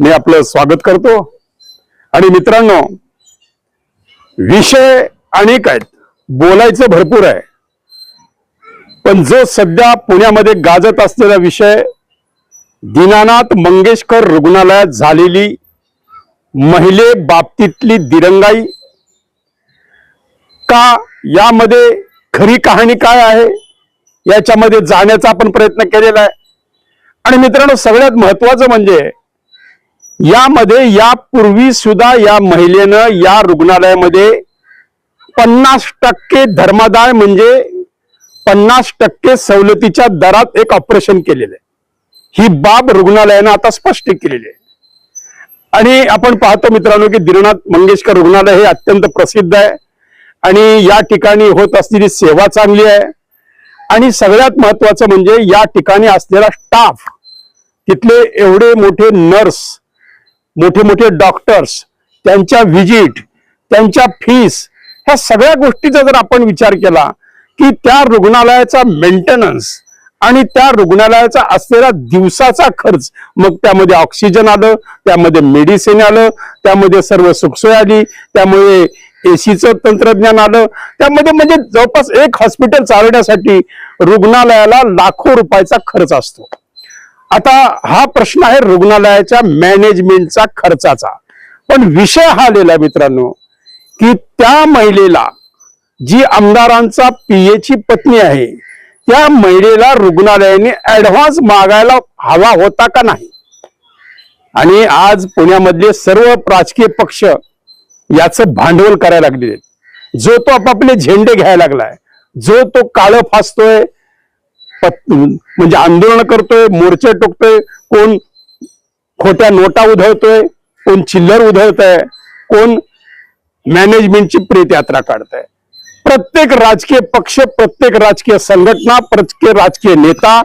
मी आपलं स्वागत करतो. आणि मित्रांनो विषय अनेक आहेत. बोलायचं भरपूर आहे. पण जो सध्या पुण्यामध्ये गाजत असलेला विषय दीनानाथ मंगेशकर रुग्णालयात झालेली महिले बाबतीतली दिरंगाई का यामध्ये खरी कहाणी काय आहे? याच्यामध्ये जाण्याचा आपण प्रयत्न केलेला आहे. आणि मित्रांनो सगळ्यात महत्वाचं म्हणजे यामध्ये यापूर्वी सुद्धा या महिलेनं या रुग्णालयामध्ये पन्नास टक्के धर्मादाय म्हणजे पन्नास टक्के सवलतीच्या दरात एक ऑपरेशन केलेलं आहे. ही बाब रुग्णालयानं आता स्पष्ट केलेली आहे. आणि आपण पाहतो मित्रांनो की दिरनाथ मंगेशकर रुग्णालय हे अत्यंत प्रसिद्ध आहे. आणि या ठिकाणी होत असलेली सेवा चांगली आहे. आणि सगळ्यात महत्वाचं म्हणजे या ठिकाणी असलेला स्टाफ तिथले एवढे मोठे नर्स मोठे मोठे डॉक्टर्स त्यांच्या व्हिजिट त्यांच्या फीस ह्या सगळ्या गोष्टीचा जर आपण विचार केला की त्या रुग्णालयाचा मेंटेनन्स आणि त्या रुग्णालयाचा असलेला दिवसाचा खर्च मग त्यामध्ये ऑक्सिजन आलं त्यामध्ये मेडिसिन आलं त्यामध्ये सर्व सुखसोय आली त्यामुळे एसीचं तंत्रज्ञान आलं त्यामध्ये म्हणजे जवळपास एक हॉस्पिटल चालवण्यासाठी रुग्णालयाला लाखो रुपयाचा खर्च असतो. आता हा प्रश्न आहे रुग्णालयाच्या मॅनेजमेंटचा खर्चाचा. पण विषय हा आलेला आहे मित्रांनो की त्या महिलेला जी आमदारांचा पीएची पत्नी आहे त्या महिलेला रुग्णालयाने ऍडव्हान्स मागायला हवा होता का नाही? आणि आज पुण्यामधले सर्व राजकीय पक्ष याचं भांडवल करायला लागले जो तो आपापले झेंडे घ्यायला लागलाय जो तो काळं फासतोय म्हणजे आंदोलन करतोय मोर्चे टोकतोय कोण खोट्या नोटा उधळतोय कोण चिल्लर उधळतंय कोण मॅनेजमेंटची प्रेत यात्रा काढतंय. प्रत्येक राजकीय पक्ष प्रत्येक राजकीय संघटना प्रत्येक राजकीय नेता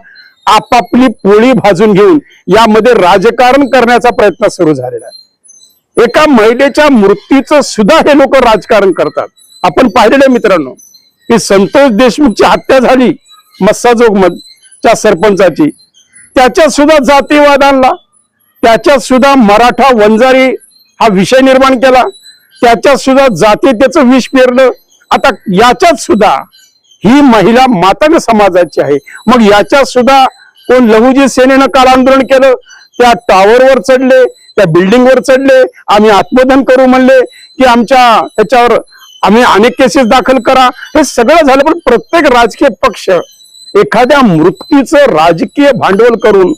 आपापली पोळी भाजून घेऊन यामध्ये राजकारण करण्याचा प्रयत्न सुरू झालेला आहे. एका महिलेच्या मृत्यूचं सुद्धा हे लोक राजकारण करतात. आपण पाहिलेलं मित्रांनो की संतोष देशमुखची हत्या झाली. मस्साजोग च्या सरपंचाची. त्याच्यात सुद्धा जातीवाद आणला त्याच्यात सुद्धा मराठा वंजारी हा विषय निर्माण केला. त्याच्यात सुद्धा जाती त्याचं विष पेरलं. आता याच्यात सुद्धा ही महिला मातंग समाजाची आहे. मग याच्यात सुद्धा कोण लहुजी सेनेनं काल आंदोलन केलं? त्या टॉवरवर चढले त्या बिल्डिंगवर चढले. आम्ही आत्मदन करू म्हणले की आमच्या त्याच्यावर आम्ही अनेक केसेस दाखल करा. हे सगळं झालं पण प्रत्येक राजकीय पक्ष एखाद्या मृत्यूचं राजकीय भांडवल करून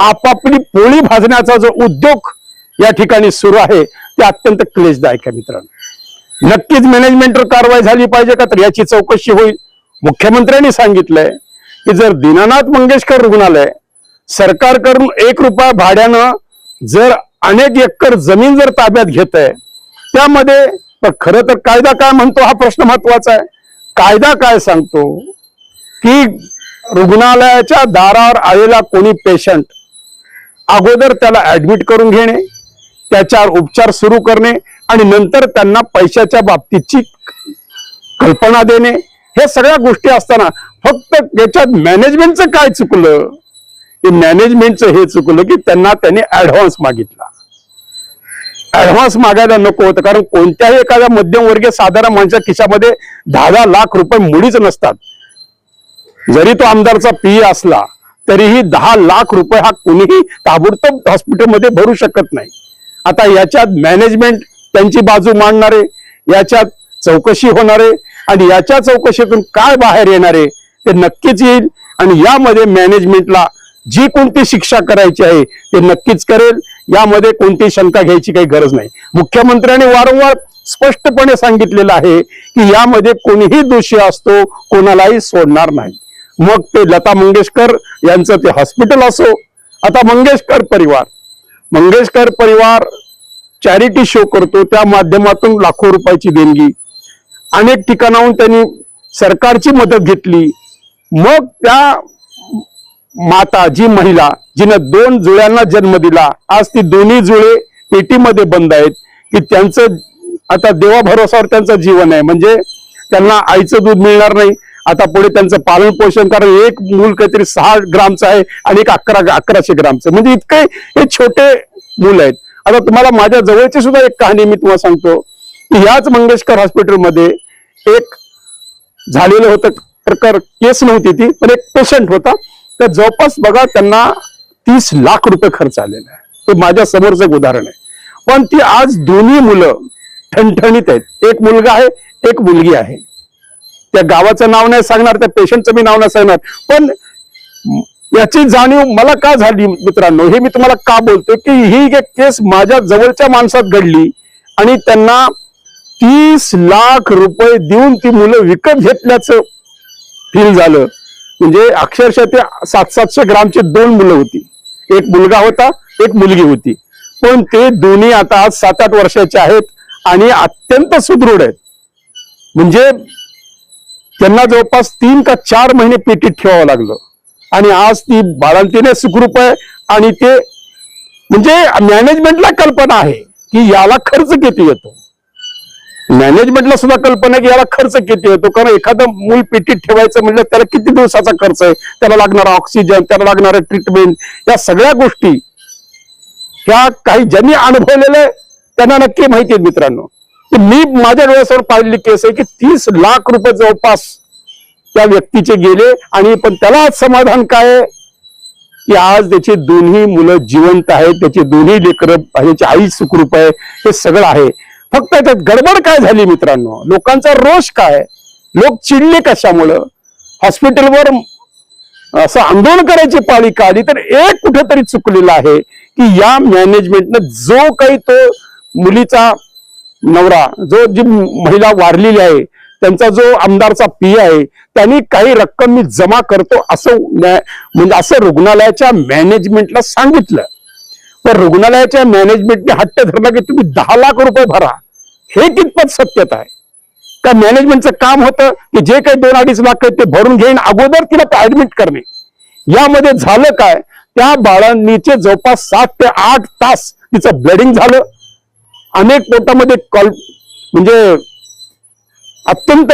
आपापली पोळी भाजण्याचा जो उद्योग या ठिकाणी सुरू आहे ते अत्यंत क्लेशदायक आहे मित्रांनो. नक्कीच मॅनेजमेंटवर कारवाई झाली पाहिजे का? तर याची चौकशी होईल. मुख्यमंत्र्यांनी सांगितलंय की जर दीनानाथ मंगेशकर रुग्णालय सरकारकडून एक रुपया भाड्यानं जर अनेक एकर जमीन जर ताब्यात घेत आहे त्यामध्ये खरं तर कायदा काय म्हणतो हा प्रश्न महत्त्वाचा आहे. कायदा काय सांगतो? की रुग्णालयाच्या दारावर आलेला कोणी पेशंट अगोदर त्याला ऍडमिट करून घेणे त्याच्यावर उपचार सुरू करणे आणि नंतर त्यांना पैशाच्या बाबतीतची कल्पना देणे हे सगळ्या गोष्टी असताना फक्त याच्यात मॅनेजमेंटचं काय चुकलं? हे मॅनेजमेंटचं हे चुकलं की त्यांना त्याने ऍडव्हान्स मागितला. ऍडव्हान्स मागायला नको होतं कारण कोणत्याही एखाद्या मध्यमवर्गीय साधारण माणसा खिशामध्ये दहा दहा लाख रुपये मुळीच नसतात. जरी तो आमदारचा पी असला तरीही दहा लाख रुपये हा कोणीही ताबडतोब हॉस्पिटलमध्ये भरू शकत नाही. आता याच्यात मॅनेजमेंट त्यांची बाजू मांडणारे याच्यात चौकशी होणारे आणि याच्या चौकशीतून काय बाहेर येणारे ते नक्कीच येईल आणि यामध्ये मॅनेजमेंटला जी कोणती शिक्षा करायची आहे ते नक्कीच करेल. यामध्ये कोणती शंका घ्यायची काही गरज नाही. मुख्यमंत्र्यांनी वारंवार स्पष्टपणे सांगितलेलं आहे की यामध्ये कोणीही दोषी असतो कोणालाही सोडणार नाही. मग ते लता मंगेशकर यांचं ते हॉस्पिटल असो आता मंगेशकर परिवार. मंगेशकर परिवार चॅरिटी शो करतो त्या माध्यमातून लाखो रुपयाची देणगी. अनेक ठिकाणाहून त्यांनी सरकारची मदत घेतली. मग त्या माता जी महिला जिनं दोन जुळ्यांना जन्म दिला आज ती दोन्ही जुळे पेटीमध्ये बंद आहेत की त्यांचं आता देवा भरोसावर त्यांचं जीवन आहे. म्हणजे त्यांना आईचं दूध मिळणार नाही आता पुढे त्यांचं पालन पोषण कारण एक मूल काहीतरी सहा ग्रामचं आहे आणि एक अकरा अकराशे ग्रामचं म्हणजे इतके हे छोटे मूल आहेत. आता तुम्हाला माझ्या जवळची सुद्धा एक कहाणी मी तुम्हाला सांगतो. याच मंगेशकर हॉस्पिटलमध्ये एक झालेलं होतं प्रकार केस नव्हती ती पण एक पेशंट होता. तर जवळपास बघा त्यांना तीस लाख रुपये खर्च आलेला आहे. ते माझ्या समोरचं एक उदाहरण आहे. पण ती आज दोन्ही मुलं ठणठणीत आहेत. एक मुलगा आहे एक मुलगी आहे. त्या गावाचं नाव नाही सांगणार त्या पेशंटचं मी नाव नाही सांगणार. पण याची जाणीव मला का झाली मित्रांनो? हे मी तुम्हाला का बोलतोय की ही एक केस माझ्या जवळच्या माणसात घडली आणि त्यांना तीस लाख रुपये देऊन ती मुलं विकत घेतल्याचं फील झालं. म्हणजे अक्षरशः ते सात सातशे ग्रामची दोन मुलं होती. एक मुलगा होता एक मुलगी होती. पण ते दोन्ही आता आज सात आठ वर्षाचे आहेत आणि अत्यंत सुदृढ आहेत. म्हणजे त्यांना जवळपास तीन का चार महिने पेटीत ठेवावं लागलं. आणि आज ती बाळंतीने सुखरूप आहे आणि ते म्हणजे मॅनेजमेंटला कल्पना आहे की याला खर्च किती येतो. मॅनेजमेंटला सुद्धा कल्पना आहे की याला खर्च किती येतो. कारण एखादं मूल पेटीत ठेवायचं म्हणजे त्याला किती दिवसाचा खर्च आहे? त्याला लागणारा ऑक्सिजन त्याला लागणारं ट्रीटमेंट या सगळ्या गोष्टी ह्या काही ज्यांनी अनुभवलेलं आहे त्यांना नक्की माहिती आहे मित्रांनो. मी माझ्या डोळ्यासमोर पाहिलेली केस आहे की तीस लाख रुपये जवळपास त्या व्यक्तीचे गेले आणि पण त्याला आज समाधान काय की आज त्याची दोन्ही मुलं जिवंत आहेत त्याची दोन्ही लेकरं त्याची आई सुखरूप आहे हे सगळं आहे. फक्त त्यात गडबड काय झाली मित्रांनो? लोकांचा रोष काय? लोक चिडले कशामुळं? हॉस्पिटलवर असं आंदोलन करायची पाळी का आली? तर एक कुठेतरी चुकलेलं आहे की या मॅनेजमेंटनं जो काही तो मुलीचा नवरा जो जी महिला वारलेली आहे त्यांचा जो आमदारचा पी आहे त्यांनी काही रक्कम मी जमा करतो असं म्हणजे असं रुग्णालयाच्या मॅनेजमेंटला सांगितलं. पण रुग्णालयाच्या मॅनेजमेंटने हट्ट धरला की तुम्ही दहा लाख रुपये भरा. हे कितपत सत्यता आहे? का मॅनेजमेंटचं काम होतं की जे काही दोन अडीच लाख ते भरून घेईन अगोदर तिला ऍडमिट करणे? यामध्ये झालं काय? त्या बाळांनीचे जवळपास सात ते आठ तास तिचं ब्लडिंग झालं. अनेक पोटामध्ये कॉल म्हणजे अत्यंत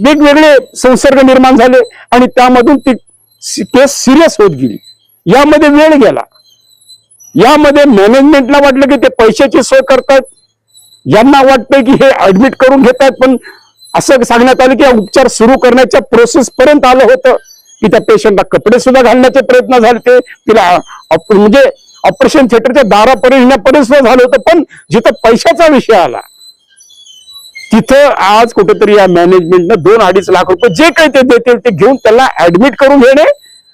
वेगवेगळे संसर्ग निर्माण झाले आणि त्यामधून ती केस सिरियस होत गेली. यामध्ये वेळ गेला. यामध्ये मॅनेजमेंटला वाटलं की ते पैशाची सोय करतात. यांना वाटतंय की हे ऍडमिट करून घेतात पण असं सांगण्यात आलं की उपचार सुरू करण्याच्या प्रोसेस पर्यंत आलं होतं. की त्या पेशंटला कपडे सुद्धा घालण्याचे प्रयत्न झाले ते तिला म्हणजे ऑपरेशन थिएटरच्या दारापर्यंत येण्यापर्यंत झालं होतं पण जिथं पैशाचा विषय आला तिथं आज कुठेतरी या मॅनेजमेंटनं दोन अडीच लाख रुपये जे काही ते देतील ते घेऊन त्याला ऍडमिट करून घेणे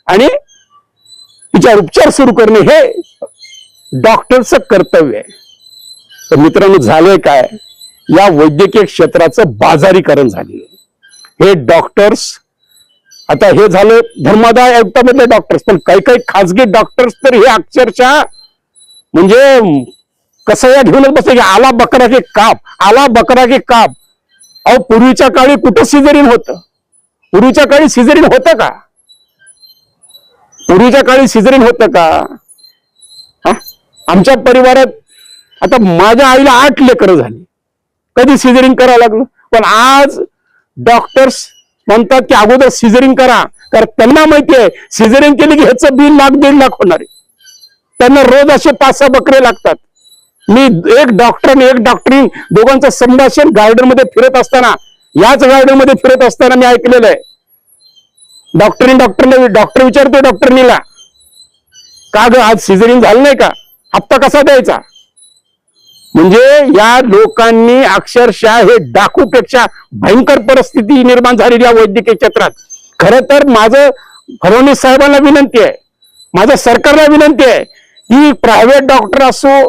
आणि तिच्यावर उपचार सुरू करणे हे डॉक्टरचं कर्तव्य आहे. तर मित्रांनो झालंय काय? या वैद्यकीय क्षेत्राचं बाजारीकरण झालेलं हे डॉक्टर्स आता हे झालं धर्मादाय आयुक्तामधले डॉक्टर्स पण काही काही खाजगी डॉक्टर्स तर हे अक्षरशः म्हणजे कसं या घेऊनच बसते की आला बकरा की काप आला बकरा की काप. अहो पूर्वीच्या काळी कुठं सिझरीन होतं? पूर्वीच्या काळी सिझरीन होतं का? पूर्वीच्या काळी सिझरीन होतं का? हा? आमच्या परिवारात आता माझ्या आईला आठ लेकरं झाली. कधी सिझरिंग करावं लागलं? पण आज डॉक्टर्स म्हणतात की अगोदर सिझरिंग करा. कारण त्यांना माहिती आहे सिझरिंग केली की ह्याचं बिल लाख दीड लाख होणार आहे. त्यांना रोज असे पाच सहा बकरे लागतात. मी एक डॉक्टर आणि एक डॉक्टरी दोघांचं संभाषण गार्डनमध्ये फिरत असताना याच गार्डनमध्ये फिरत असताना मी ऐकलेलं आहे. डॉक्टरनी डॉक्टरने डॉक्टर विचारतो डॉक्टरनीला का ग आज सिझरिंग झालं नाही का? हप्ता कसा द्यायचा? म्हणजे या लोकांनी अक्षरशः हे डाकूपेक्षा भयंकर परिस्थिती निर्माण झालेली या वैद्यकीय क्षेत्रात. खरं तर माझं फडणवीस साहेबांना विनंती आहे माझं सरकारला विनंती आहे की प्रायव्हेट डॉक्टर असो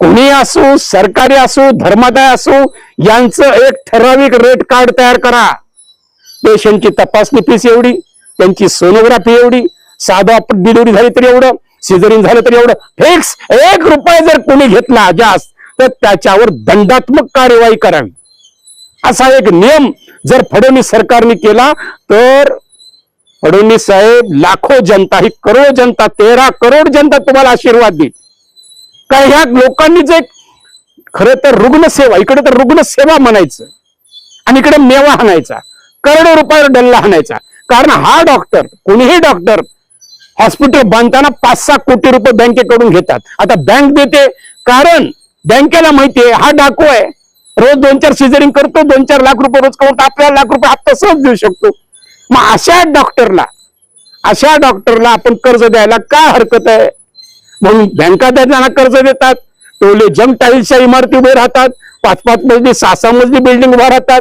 कोणी असो सरकारी असो धर्मादाय असो यांचं एक ठराविक रेट कार्ड तयार करा. पेशंटची तपासणी फीस एवढी त्यांची सोनोग्राफी एवढी साधा डिलिव्हरी झाली तरी एवढं सिझरिंग झालं तर एवढं. फिक्स एक रुपये जर कोणी घेतला जास्त तर त्याच्यावर दंडात्मक कार्यवाही करावी. असा एक नियम जर फडणवीस सरकारने केला तर फडणवीस साहेब लाखो जनता ही करोड जनता तेरा करोड जनता तुम्हाला आशीर्वाद देईल. काय ह्या लोकांनी जे खरं तर रुग्णसेवा इकडे तर रुग्णसेवा म्हणायचं आणि इकडे मेवा हाणायचा करोडो रुपयावर डल्ला हाणायचा. कारण हा डॉक्टर कोणीही डॉक्टर हॉस्पिटल बांधताना पाच सहा कोटी रुपये बँकेकडून घेतात. आता बँक देते कारण बँकेला माहितीये हा डाकू आहे. रोज दोन चार सिझरिंग करतो दोन चार लाख रुपये रोज कमवतो आपल्याला लाख रुपये हप्ता सहज देऊ शकतो. मग अशा डॉक्टरला अशा डॉक्टरला आपण कर्ज द्यायला काय हरकत आहे? म्हणून बँका त्यांना कर्ज देतात टोले जंग टाईल्सच्या इमारती उभे राहतात पाच पाच मजली सहा सहा मजली बिल्डिंग उभा राहतात.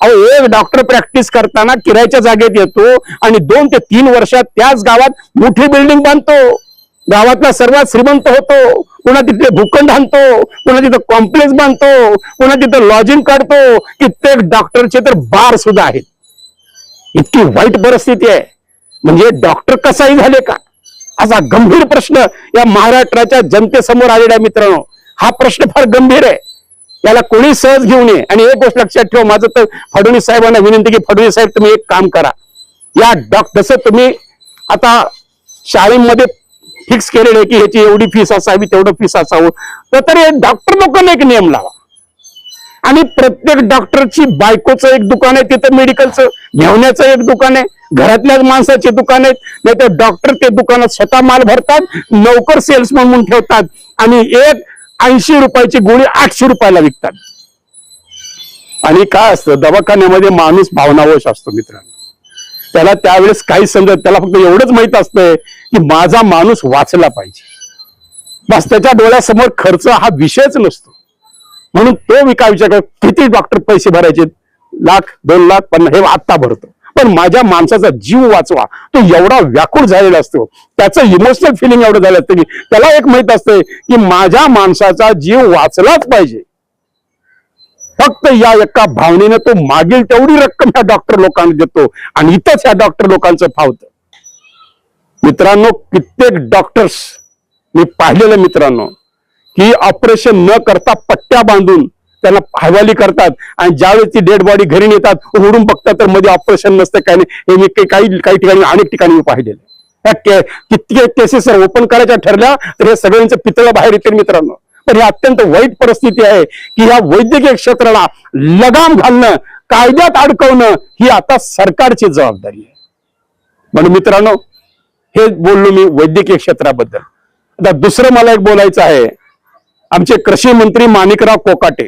अहो एक डॉक्टर प्रॅक्टिस करताना किरायच्या जागेत येतो आणि दोन ते तीन वर्षात त्याच गावात मोठी बिल्डिंग बांधतो. गावातला सर्वात श्रीमंत होतो कुणा तिथे भूखंड आणतो पुन्हा तिथं कॉम्प्लेक्स बांधतो पुन्हा तिथं लॉजिंग काढतो कित्येक डॉक्टरचे तर बार सुद्धा आहेत. इतकी वाईट परिस्थिती आहे. म्हणजे डॉक्टर कसाही झाले का? असा गंभीर प्रश्न या महाराष्ट्राच्या जनतेसमोर आलेला आहे मित्रांनो. हा प्रश्न फार गंभीर आहे. याला कोणी सहज घेऊ नये. आणि एक गोष्ट लक्षात ठेवा माझं तर फडणवीस साहेबांना विनंती की फडणवीस साहेब तुम्ही एक काम करा. या डॉक्टर जसं तुम्ही आता शाळेमध्ये फिक्स केलेलं आहे की ह्याची एवढी फीस असावी तेवढं फीस असावं. तर तरी डॉक्टर लोकांना एक नियम लावा. आणि प्रत्येक डॉक्टरची बायकोचं एक दुकान आहे तिथं मेडिकलचं घेवण्याचं एक दुकान आहे घरातल्याच माणसाचे दुकान आहेत नाही तर डॉक्टर ते दुकानात स्वतः माल भरतात नौकर सेल्स म्हणून ठेवतात आणि एक ऐंशी रुपयाची गोळी आठशे रुपयाला विकतात. आणि काय असतं दवाखान्यामध्ये माणूस भावनावश असतो मित्रांनो. त्याला त्यावेळेस काही समजत त्याला फक्त एवढंच माहीत असतंय की माझा माणूस वाचला पाहिजे. बस त्याच्या डोळ्यासमोर खर्च हा विषयच नसतो. म्हणून तो मी काय विचार किती डॉक्टर पैसे भरायचे? लाख दोन लाख पन्नास हे आत्ता भरतो. पण माझ्या माणसाचा जीव वाचवा. तो एवढा व्याकुळ झालेला असतो. त्याचं इमोशनल फिलिंग एवढं झालं असतं की त्याला एक माहीत असतंय की माझ्या माणसाचा जीव वाचलाच पाहिजे. फक्त या एका भावनेनं तो मागील तेवढी रक्कम ह्या डॉक्टर लोकांना देतो. आणि इथंच ह्या डॉक्टर लोकांचं फावतं. मित्रांनो कित्येक डॉक्टर्स मी पाहिलेलं मित्रांनो की ऑपरेशन न करता पट्ट्या बांधून त्यांना हवाली करतात आणि ज्यावेळेस ती डेड बॉडी घरी नेतात उघडून बघतात तर मध्ये ऑपरेशन नसतं काही नाही. हे मी काही काही ठिकाणी अनेक ठिकाणी मी पाहिलेलं आहे. के- कित्येक केसेस ओपन करायच्या ठरल्या तर हे सगळ्यांचं पितळ बाहेर येतील मित्रांनो. पण ही अत्यंत वाईट परिस्थिती आहे की ह्या वैद्यकीय क्षेत्राला लगाम घालणं कायद्यात अडकवणं ही आता सरकारची जबाबदारी आहे. म्हणून मित्रांनो हे बोललो मी वैद्यकीय क्षेत्राबद्दल. आता दुसरं मला एक बोलायचं आहे. आमचे कृषी मंत्री माणिकराव कोकाटे.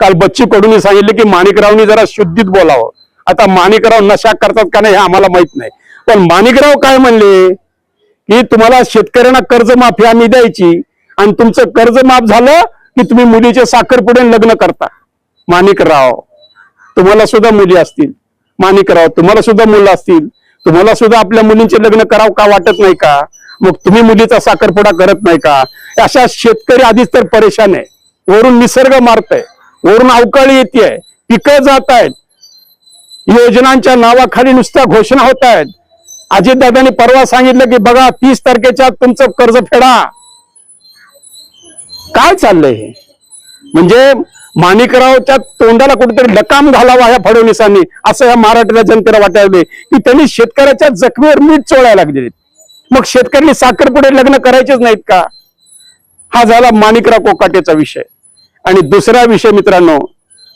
काल बच्चू कडून सांगितले की माणिकरावनी जरा शुद्धीत बोलावं. आता माणिकराव नशा करतात का नाही हे आम्हाला माहीत नाही. पण माणिकराव काय म्हणले? की तुम्हाला शेतकऱ्यांना कर्जमाफी आम्ही द्यायची आणि तुमचं कर्ज माफ झालं की तुम्ही मुलीचे साखरपुडे लग्न करता. माणिकराव तुम्हाला सुद्धा मुली असतील. माणिकराव तुम्हाला सुद्धा मुलं असतील. तुम्हाला सुद्धा आपल्या मुलींचे लग्न करावं का वाटत नाही का? मग तुम्ही मुलीचा साखरपुडा करत नाही का? अशा शेतकरी आधीच तर परेशान आहे. वरून निसर्ग मारतय. वरून अवकाळी येते पिकं जात आहेत योजनांच्या नावाखाली नुसत्या घोषणा होत आहेत अजितदादांनी परवा सांगितलं की बघा तीस तारखेच्या तुमचं कर्ज फेडा. काय चाललंय हे? म्हणजे माणिकरावच्या तोंडाला कुठेतरी लकाम घालावा ह्या फडणवीसांनी असं या मराठीला जनतेला वाटायले की त्यांनी शेतकऱ्याच्या जखमीवर मीठ चोळायला लागले मग शेतकऱ्यांनी साखरपुडे लग्न करायचेच नाहीत का? हा झाला माणिकराव कोकाटेचा विषय. आणि दुसरा विषय मित्रांनो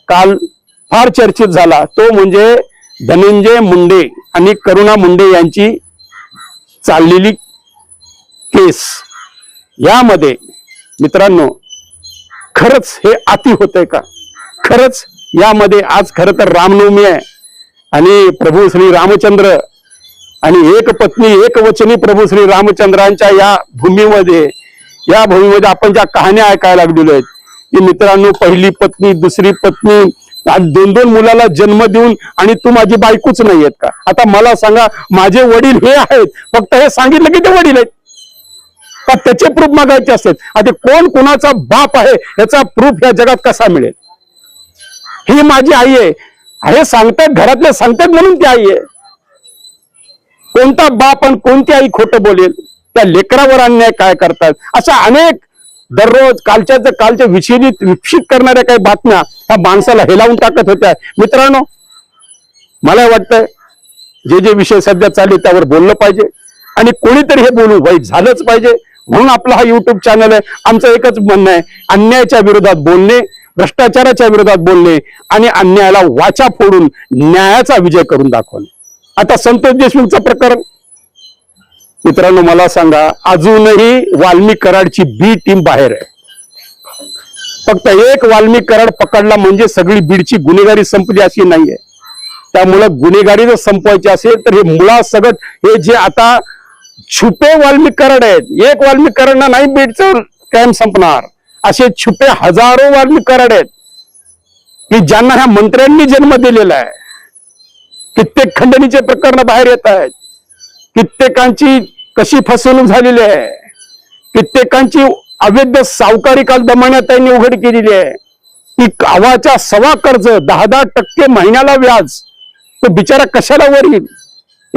काल फार चर्चित झाला. तो म्हणजे धनंजय मुंडे आणि करुणा मुंडे यांची चाललेली केस. यामध्ये मित्रांनो खरंच हे अति होतंय का? खरंच यामध्ये आज खरं तर रामनवमी आहे. आणि प्रभू श्री रामचंद्र आणि एक पत्नी एक वचनी प्रभू श्री रामचंद्रांच्या या भूमीमध्ये या भूमीमध्ये आपण ज्या कहाण्या ऐकायला लागलेलो आहेत की मित्रांनो पहिली पत्नी दुसरी पत्नी आज दोन दोन मुलाला जन्म देऊन आणि तू माझी बायकोच नाही आहेत का? आता मला सांगा माझे वडील हे आहेत फक्त हे सांगितलं की ते वडील आहेत. का त्याचे प्रूफ मागायचे असतात? आता कोण कोणाचा बाप आहे याचा प्रूफ या जगात कसा मिळेल? ही माझी आई आहे. हे सांगतात घरातले सांगतात म्हणून ती आई आहे. कोणता बाप आणि कोणती आई खोटं बोलेल? त्या लेकरावर अन्याय काय करतात? अशा अनेक दररोज कालच्या कालच्या विचलित विकसित करणाऱ्या काही बातम्या ह्या माणसाला हेलावून टाकत होत्या. मित्रांनो मला वाटतं जे जे विषय सध्या चालले त्यावर बोललं पाहिजे. आणि कोणीतरी हे बोलू वाईट झालंच पाहिजे. म्हणून आपला हा युट्यूब चॅनल आहे. आमचं एकच म्हणणं आहे अन्यायाच्या विरोधात बोलणे भ्रष्टाचाराच्या विरोधात बोलणे आणि अन्यायाला वाचा फोडून न्यायाचा विजय करून दाखवणे. आता संतोष देशमुखचं प्रकरण. मित्रांनो मला सांगा अजूनही वाल्मी कराडची बी टीम बाहेर आहे. फक्त एक वाल्मी कराड पकडला म्हणजे सगळी बीडची गुन्हेगारी संपली अशी नाहीये. त्यामुळं गुन्हेगारी जर संपवायची असेल तर हे मुळासकट हे जे आता छुपे वाल्मिक कराड आहेत. एक वाल्मिक नाही बीडचं कॅम्प संपणार. असे छुपे हजारो वाल्मिक कराड आहेत. की ज्यांना ह्या मंत्र्यांनी जन्म दिलेला आहे. कित्येक खंडणीचे प्रकरण बाहेर येत आहेत. कित्येकांची कशी फसवणूक झालेली आहे. कित्येकांची अवैध सावकारी काल दमाण्यात त्यांनी उघड केलेली आहे. की गावाच्या सवा कर्ज दहा दहा टक्के महिन्याला व्याज तो बिचारा कशाला वर येईल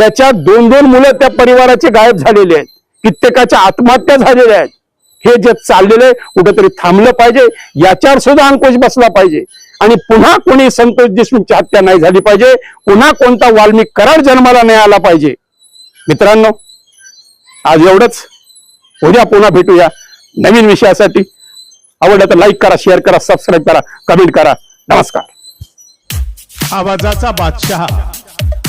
त्याच्या दोन दोन मुलं त्या परिवाराचे गायब झालेले आहेत. कित्येकाच्या आत्महत्या झालेल्या आहेत. हे जे चाललेलं आहे कुठेतरी थांबलं पाहिजे. याच्यावर सुद्धा अंकुश बसला पाहिजे. आणि पुन्हा कोणी संतोष देशमुखची हत्या नाही झाली पाहिजे. पुन्हा कोणता वाल्मिक करार जन्माला नाही आला पाहिजे. मित्रांनो आज एवढंच. उद्या पुन्हा भेटूया नवीन विषयासाठी. आवडलं तर लाईक करा शेअर करा सबस्क्राईब करा कमेंट करा. नमस्कार. आवाजाचा बादशहा.